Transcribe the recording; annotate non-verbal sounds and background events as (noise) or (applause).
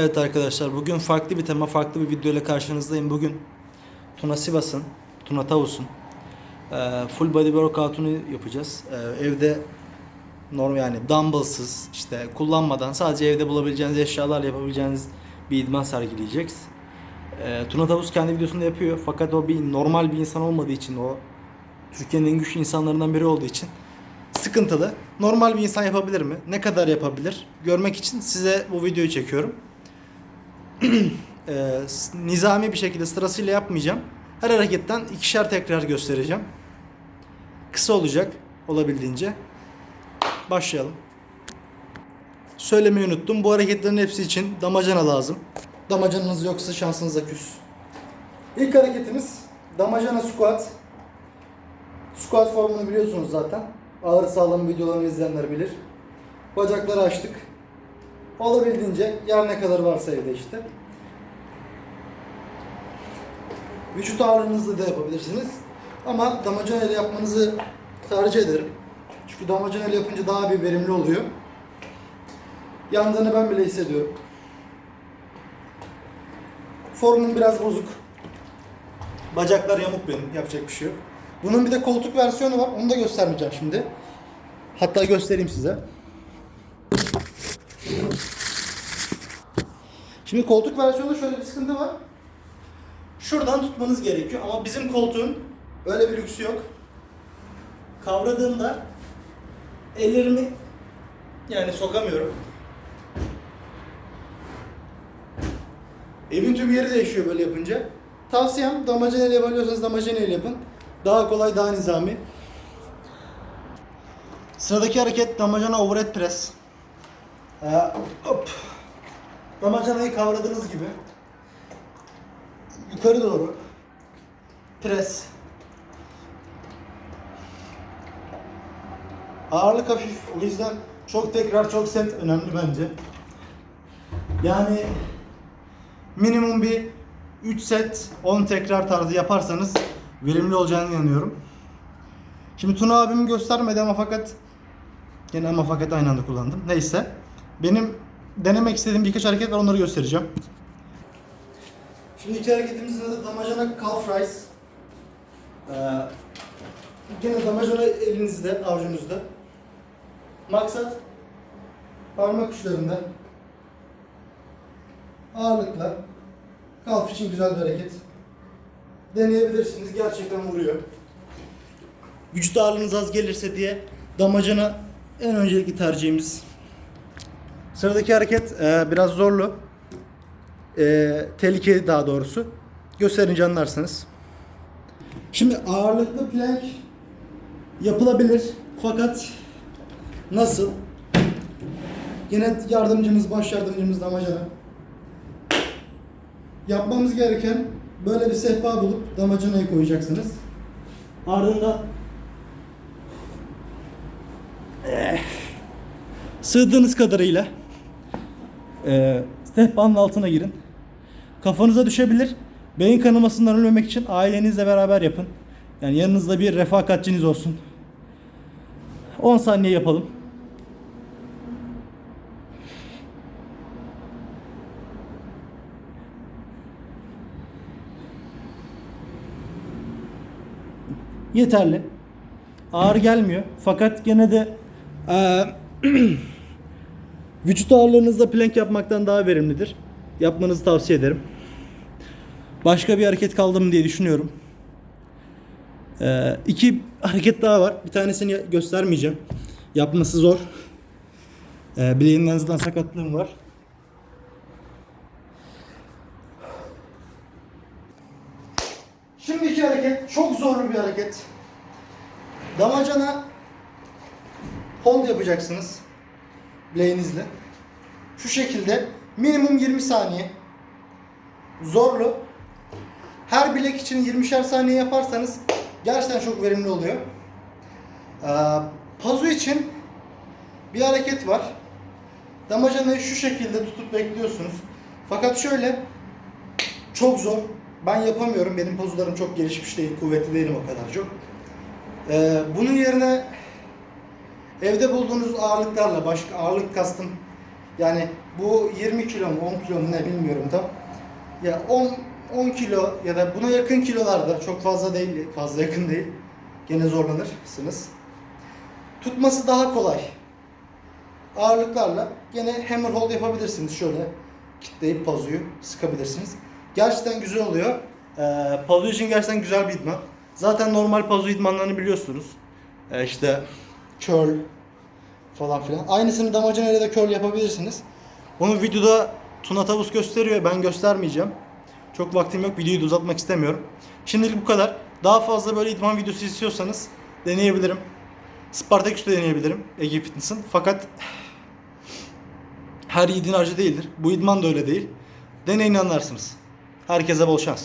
Evet arkadaşlar bugün farklı bir tema, farklı bir video ile karşınızdayım. Bugün Tuna Sivas'ın, Tuna Tavus'un full body workout'unu yapacağız. Evde normal yani dumbbellsız işte kullanmadan sadece evde bulabileceğiniz eşyalarla yapabileceğiniz bir idman sergileyeceğiz. Tuna Tavus kendi videosunda yapıyor fakat o bir normal bir insan olmadığı için o Türkiye'nin en güçlü insanlarından biri olduğu için sıkıntılı. Normal bir insan yapabilir mi? Ne kadar yapabilir? Görmek için size bu videoyu çekiyorum e, nizami bir şekilde sırasıyla yapmayacağım. Her hareketten ikişer tekrar göstereceğim. Kısa olacak olabildiğince. Başlayalım. Söylemeyi unuttum. Bu hareketlerin hepsi için damacana lazım. Damacanınız yoksa şansınıza küs. İlk hareketimiz damacana squat. Squat formunu biliyorsunuz zaten. Ağır sağlam videolarını izleyenler bilir. Bacakları açtık. Olabildiğince yer ne kadar varsa evde işte. Vücut ağırlığınızla da yapabilirsiniz. Ama damacana yapmanızı tercih ederim. Çünkü damacana yapınca daha bir verimli oluyor. Yandığını ben bile hissediyorum. Formum biraz bozuk. Bacaklar yamuk benim. Yapacak bir şey yok. Bunun bir de koltuk versiyonu var. Onu da göstermeyeceğim şimdi. Hatta göstereyim size. Şimdi koltuk versiyonunda şöyle bir sıkıntı var. Şuradan tutmanız gerekiyor ama bizim koltuğun öyle bir lüksü yok. Kavradığımda ellerimi yani sokamıyorum. Evin tüm yeri değişiyor böyle yapınca. Tavsiyem damacanayla yapabiliyorsanız damacanayla yapın. Daha kolay, daha nizami. Sıradaki hareket damacana overhead press. Ee, hop. Damacanayı kavradığınız gibi yukarı doğru pres ağırlık hafif o yüzden çok tekrar çok set önemli bence yani minimum bir 3 set 10 tekrar tarzı yaparsanız verimli olacağını inanıyorum şimdi Tuna abimi göstermedi ama fakat Yine ama fakat aynı anda kullandım. Neyse. Benim denemek istediğim birkaç hareket var onları göstereceğim. Şimdi iki hareketimizin adı damacana calf rise. Ee, gene damacana elinizde, avucunuzda. Maksat parmak uçlarında ağırlıkla kalf için güzel bir hareket. Deneyebilirsiniz. Gerçekten vuruyor. Vücut ağırlığınız az gelirse diye damacana en öncelikli tercihimiz. Sıradaki hareket e, biraz zorlu. E, tehlikeli daha doğrusu. Gösterince anlarsınız. Şimdi ağırlıklı plank yapılabilir. Fakat nasıl? Yine yardımcımız, baş yardımcımız damacana. Yapmamız gereken böyle bir sehpa bulup damacanayı koyacaksınız. Ardından sığdığınız kadarıyla e, sehpanın altına girin. Kafanıza düşebilir. Beyin kanamasından ölmemek için ailenizle beraber yapın. Yani yanınızda bir refakatçiniz olsun. 10 saniye yapalım. Yeterli. Ağır gelmiyor. Fakat gene de eee, (clears throat) vücut ağırlığınızda plank yapmaktan daha verimlidir. Yapmanızı tavsiye ederim. Başka bir hareket kaldı mı diye düşünüyorum. Ee, iki hareket daha var. Bir tanesini göstermeyeceğim. Yapması zor. Ee, bileğimden zaten sakatlığım var. Şimdiki hareket çok zorlu bir hareket. Damacana hold yapacaksınız bileğinizle. Şu şekilde minimum 20 saniye. Zorlu. Her bilek için 20'şer saniye yaparsanız gerçekten çok verimli oluyor. Ee, pazu için bir hareket var. Damacanayı şu şekilde tutup bekliyorsunuz. Fakat şöyle çok zor. Ben yapamıyorum. Benim pazularım çok gelişmiş değil. Kuvvetli değilim o kadar çok. Ee, bunun yerine evde bulduğunuz ağırlıklarla başka ağırlık kastım Yani bu 20 kilo mu 10 kilo mu ne bilmiyorum tam. Ya 10 10 kilo ya da buna yakın kilolarda çok fazla değil, fazla yakın değil. Gene zorlanırsınız. Tutması daha kolay. Ağırlıklarla gene hammer hold yapabilirsiniz şöyle. Kitleyip pazuyu sıkabilirsiniz. Gerçekten güzel oluyor. Ee, pazu için gerçekten güzel bir idman. Zaten normal pazu idmanlarını biliyorsunuz. Ee, işte curl falan filan. Aynısını damacanayla da curl yapabilirsiniz. Bunu videoda Tuna Tavus gösteriyor. Ben göstermeyeceğim. Çok vaktim yok. Videoyu da uzatmak istemiyorum. Şimdilik bu kadar. Daha fazla böyle idman videosu istiyorsanız deneyebilirim. Spartaküs'te deneyebilirim. Ege Fitness'ın. Fakat her yiğidin harcı değildir. Bu idman da öyle değil. Deneyin anlarsınız. Herkese bol şans.